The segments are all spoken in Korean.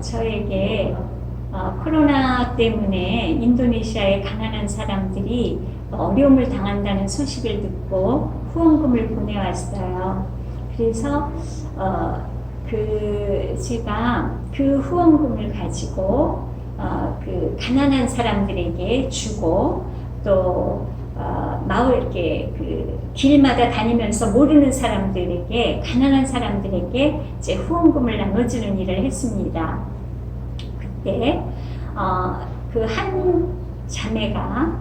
저에게 어, 코로나 때문에 인도네시아의 가난한 사람들이 어려움을 당한다는 소식을 듣고 후원금을 보내왔어요. 그래서 어, 그 제가 그 후원금을 가지고 어, 그 가난한 사람들에게 주고 또 어, 마을 이렇게 그 길마다 다니면서 모르는 사람들에게 가난한 사람들에게 이제 후원금을 나눠주는 일을 했습니다. 그때 어, 그한 자매가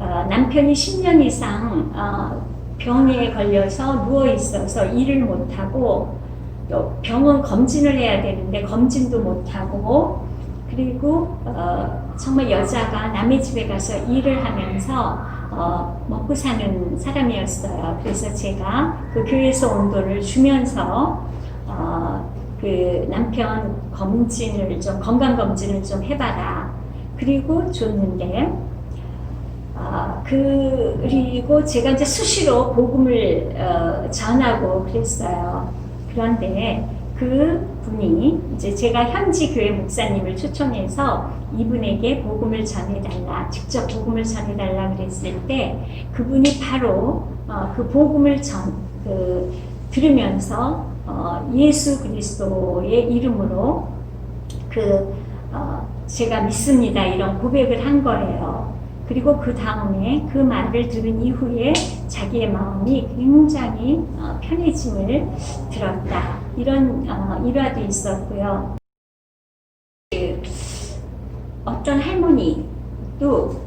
어, 남편이 10년 이상 어, 병에 걸려서 누워 있어서 일을 못 하고 또 병원 검진을 해야 되는데 검진도 못 하고 그리고 어, 정말 여자가 남의 집에 가서 일을 하면서 어, 먹고 사는 사람이었어요. 그래서 제가 그 교회에서 온 돈을 주면서 어, 그 남편 검진을 좀 건강 검진을 좀 해봐라. 그리고 줬는데 아, 그리고 제가 이제 수시로 복음을 어, 전하고 그랬어요. 그런데 그 분이 이제 제가 현지 교회 목사님을 초청해서 이분에게 복음을 전해달라, 직접 복음을 전해달라 그랬을 때 그분이 바로 어, 그 복음을 전, 그, 들으면서 어, 예수 그리스도의 이름으로 그 어, 제가 믿습니다 이런 고백을 한 거예요. 그리고 그 다음에 그 말을 들은 이후에 자기의 마음이 굉장히 어, 편해짐을 들었다. 이런 어, 일화도 있었고요. 그 어떤 할머니도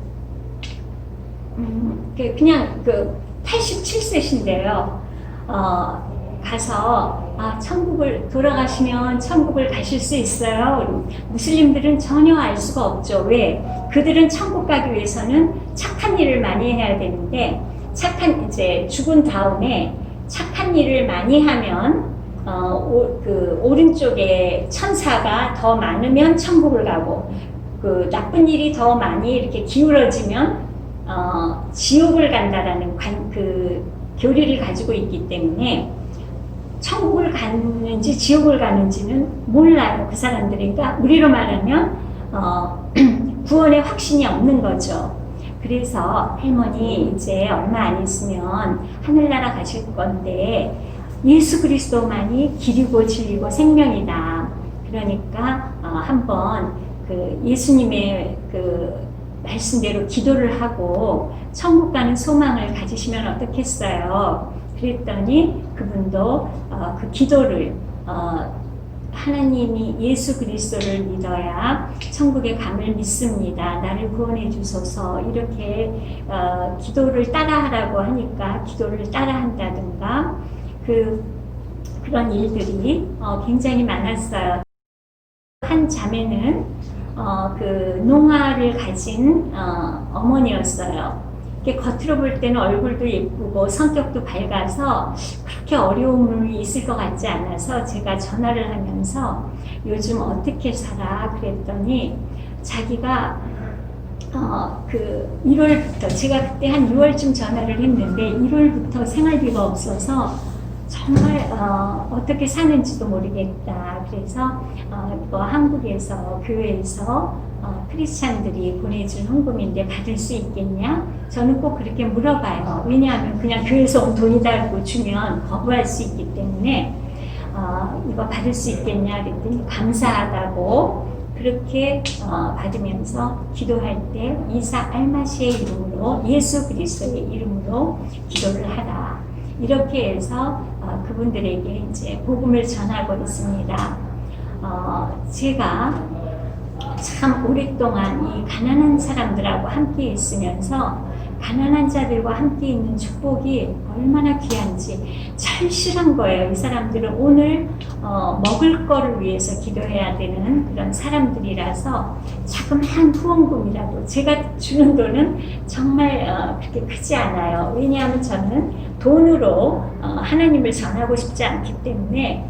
음, 그 그냥 그 87세신데요. 어, 가서 아, 천국을 돌아가시면 천국을 가실 수 있어요. 무슬림들은 전혀 알 수가 없죠. 왜? 그들은 천국 가기 위해서는 착한 일을 많이 해야 되는데 착한 이제 죽은 다음에 착한 일을 많이 하면 어, 오, 그 오른쪽에 천사가 더 많으면 천국을 가고 그 나쁜 일이 더 많이 이렇게 기울어지면 어, 지옥을 간다라는 관, 그 교리를 가지고 있기 때문에 천국을 가는지 지옥을 가는지는 몰라요 그 사람들이 그러니까 우리로 말하면 어, 구원의 확신이 없는 거죠. 그래서 할머니 이제 얼마 안 있으면 하늘나라 가실 건데 예수 그리스도만이 길이고 진리고 생명이다. 그러니까 어, 한번 그 예수님의 그 말씀대로 기도를 하고 천국 가는 소망을 가지시면 어떻겠어요? 그랬더니 그분도 어, 그 기도를 어, 하나님이 예수 그리스도를 믿어야 천국에 감을 믿습니다. 나를 구원해 주소서 이렇게 어, 기도를 따라하라고 하니까 기도를 따라한다든가 그 그런 일들이 어, 굉장히 많았어요. 한 자매는 어, 그 농아를 가진 어, 어머니였어요. 이렇게 겉으로 볼 때는 얼굴도 예쁘고 성격도 밝아서 그렇게 어려움이 있을 것 같지 않아서 제가 전화를 하면서 요즘 어떻게 살아 그랬더니 자기가 어, 그 1월부터 제가 그때 한 6월쯤 전화를 했는데 1월부터 생활비가 없어서 정말 어, 어떻게 사는지도 모르겠다. 그래서 어, 이거 한국에서 교회에서 어, 크리스찬들이 보내준 헌금인데 받을 수 있겠냐? 저는 꼭 그렇게 물어봐요. 왜냐하면 그냥 교회에서 온 돈이다고 주면 거부할 수 있기 때문에 어, 이거 받을 수 있겠냐? 그랬더니 감사하다고 그렇게 어, 받으면서 기도할 때 이사 알마시의 이름으로 예수 그리스도의 이름으로 기도를 하라. 이렇게 해서 어, 그분들에게 이제 복음을 전하고 있습니다. 어, 제가 참 오랫동안 이 가난한 사람들하고 함께 있으면서 가난한 자들과 함께 있는 축복이 얼마나 귀한지 절실한 거예요. 이 사람들은 오늘 어, 먹을 거를 위해서 기도해야 되는 그런 사람들이라서 자그마한 후원금이라도 제가 주는 돈은 정말 어, 그렇게 크지 않아요. 왜냐하면 저는 돈으로 어, 하나님을 전하고 싶지 않기 때문에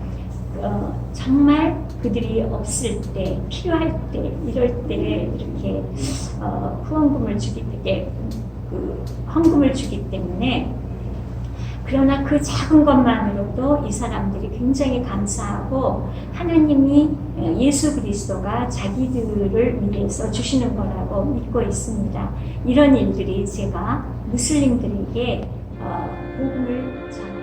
어, 정말 그들이 없을 때, 필요할 때, 이럴 때 이렇게 어, 후원금을 주기 때문에 그 헌금을 주기 때문에 그러나 그 작은 것만으로도 이 사람들이 굉장히 감사하고 하나님이 예수 그리스도가 자기들을 위해서 주시는 거라고 믿고 있습니다. 이런 일들이 제가 무슬림들에게 어, 복음을 전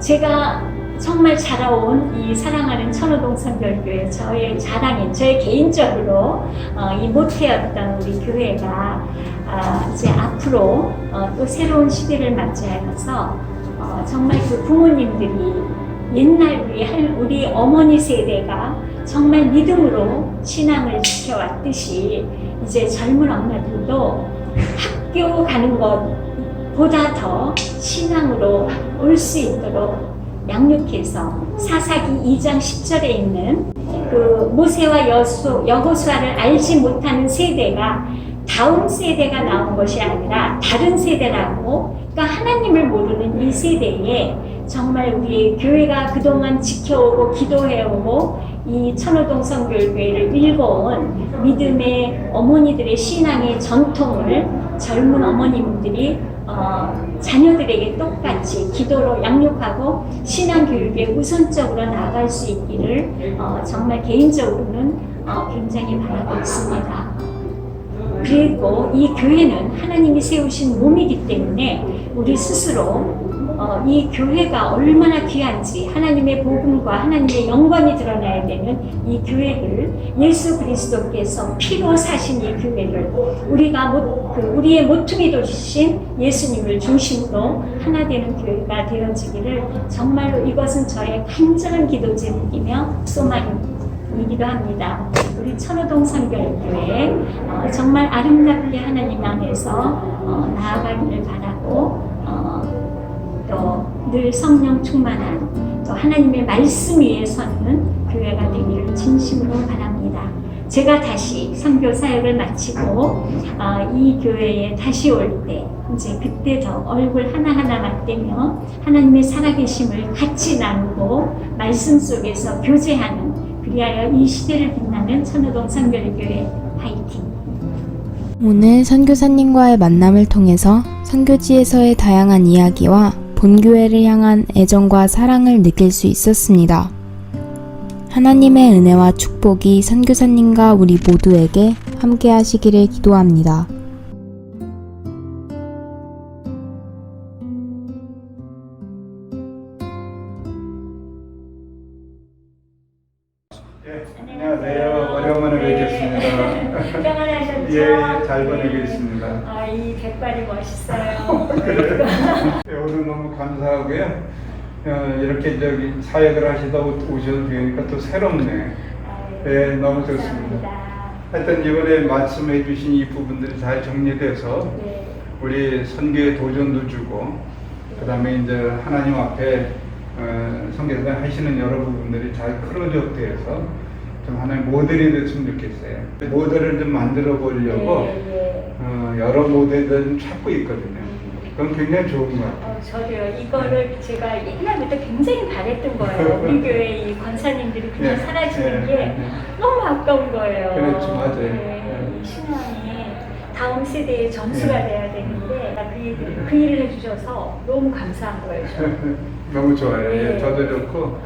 제가 정말 자라온 이 사랑하는 천호동 선별교회 저의 자랑인 저의 개인적으로 어, 이 모태였던 우리 교회가 아, 이제 앞으로 어, 또 새로운 시대를 맞이하여서 어, 정말 그 부모님들이 옛날 우리 할 우리 어머니 세대가 정말 믿음으로 신앙을 지켜왔듯이 이제 젊은 엄마들도 학교 가는 것 보다 더 신앙으로 올 수 있도록 양육해서 사사기 2장 10절에 있는 그 모세와 여수, 여호수아를 알지 못하는 세대가 다음 세대가 나온 것이 아니라 다른 세대라고 그러니까 하나님을 모르는 이 세대에 정말 우리 교회가 그동안 지켜오고 기도해오고 이 천호동 성교회를 읽어온 믿음의 어머니들의 신앙의 전통을 젊은 어머님들이 어, 자녀들에게 똑같이 기도로 양육하고 신앙 교육에 우선적으로 나아갈 수 있기를 어, 정말 개인적으로는 어, 굉장히 바라고 있습니다. 그리고 이 교회는 하나님이 세우신 몸이기 때문에 우리 스스로 어, 이 교회가 얼마나 귀한지 하나님의 복음과 하나님의 영광이 드러나야 되는 이 교회를 예수 그리스도께서 피로 사신 이 교회를 우리가 못, 그 우리의 모퉁이 도시신 예수님을 중심으로 하나 되는 교회가 되어지기를 정말로 이것은 저의 간절한 기도 제목이며 소망이기도 합니다. 우리 천호동 성결교회 어, 정말 아름답게 하나님 안에서 어, 나아가기를 바라고 늘 성령 충만한 또 하나님의 말씀 위에 서는 교회가 되기를 진심으로 바랍니다. 제가 다시 선교 사역을 마치고 어, 이 교회에 다시 올 때 이제 그때 더 얼굴 하나하나 맞대며 하나님의 살아계심을 같이 나누고 말씀 속에서 교제하는 그리하여 이 시대를 빛나는 천호동 선교교회 파이팅 오늘 선교사님과의 만남을 통해서 선교지에서의 다양한 이야기와 본교회를 향한 애정과 사랑을 느낄 수 있었습니다. 하나님의 은혜와 축복이 선교사님과 우리 모두에게 함께 하시기를 기도합니다. 이렇게 저기 사역을 하시다 오- 오셔도 되니까 또 새롭네. 예, 너무 좋습니다. 하여튼 이번에 말씀해 주신 이 부분들이 잘 정리돼서 네. 우리 선교의 도전도 주고 그 다음에 이제 하나님 앞에 어, 선교사 하시는 여러 부분들이 잘 크로즈업돼서 좀 하나의 모델이 됐으면 좋겠어요. 모델을 좀 만들어 보려고 네, 어, 여러 모델들을 좀 찾고 있거든요. 그건 굉장히 좋은 것 같아요. 어, 저도요. 이거를 제가 옛날부터 굉장히 바랬던 거예요. 우리 교회 이 권사님들이 그냥 네, 사라지는 네, 게 네. 너무 아까운 거예요. 그렇죠, 맞아요. 네, 네. 이 신앙이 다음 세대의 전수가 네. 돼야 되는데 그, 일, 그 일을 해주셔서 너무 감사한 거예요. 너무 좋아요. 예, 네. 저도 좋고 어,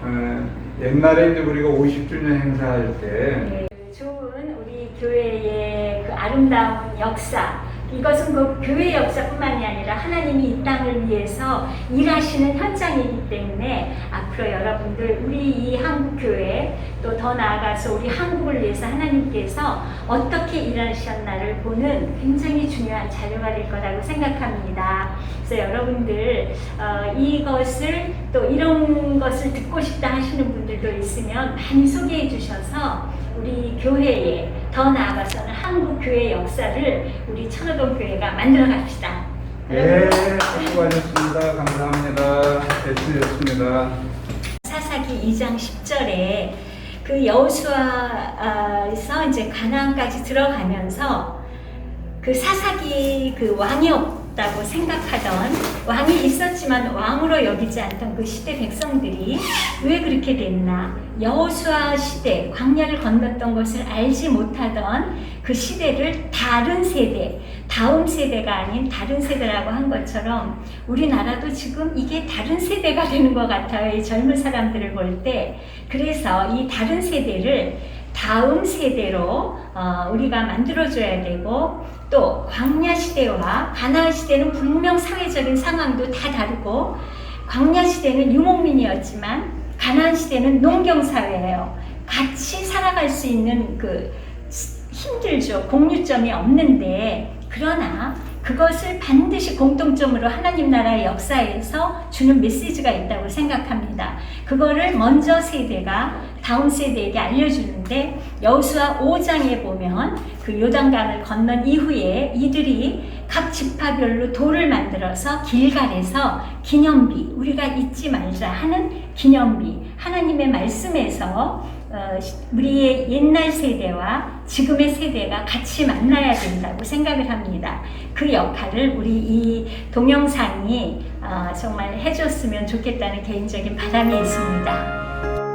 어, 옛날에 이제 우리가 50주년 행사할 때 네, 좋은 우리 교회의 그 아름다운 역사 이것은 그 교회 역사뿐만이 아니라 하나님이 이 땅을 위해서 일하시는 현장이기 때문에 앞으로 여러분들 우리 이 한국 교회 또 더 나아가서 우리 한국을 위해서 하나님께서 어떻게 일하셨나를 보는 굉장히 중요한 자료가 될 거라고 생각합니다. 그래서 여러분들 어, 이것을 또 이런 것을 듣고 싶다 하시는 분들도 있으면 많이 소개해 주셔서 우리 교회에 더 나아가서는 한국 교회 역사를 우리 천호동 교회가 만들어 갑시다. 예, 수고하셨습니다. 감사합니다. 애쓰셨습니다. 사사기 2장 10절에 그 여호수아에서 이제 가나안까지 들어가면서 그 사사기 그 왕이 없 없다고 생각하던 왕이 있었지만 왕으로 여기지 않던 그 시대 백성들이 왜 그렇게 됐나? 여호수아 시대 광야를 건넜던 것을 알지 못하던 그 시대를 다른 세대, 다음 세대가 아닌 다른 세대라고 한 것처럼 우리나라도 지금 이게 다른 세대가 되는 것 같아요. 이 젊은 사람들을 볼 때. 그래서 이 다른 세대를 다음 세대로 어, 우리가 만들어줘야 되고 또 광야 시대와 가나안 시대는 분명 사회적인 상황도 다 다르고 광야 시대는 유목민이었지만 가나안 시대는 농경 사회예요. 같이 살아갈 수 있는 그 힘들죠. 공유점이 없는데 그러나 그것을 반드시 공통점으로 하나님 나라의 역사에서 주는 메시지가 있다고 생각합니다. 그거를 먼저 세대가 다음 세대에게 알려주는데 여호수아 5장에 보면 그 요단강을 건넌 이후에 이들이 각 지파별로 돌을 만들어서 길갈에서 기념비 우리가 잊지 말자 하는 기념비 하나님의 말씀에서 어, 우리의 옛날 세대와 지금의 세대가 같이 만나야 된다고 생각을 합니다. 그 역할을 우리 이 동영상이 어, 정말 해줬으면 좋겠다는 개인적인 바람이 있습니다.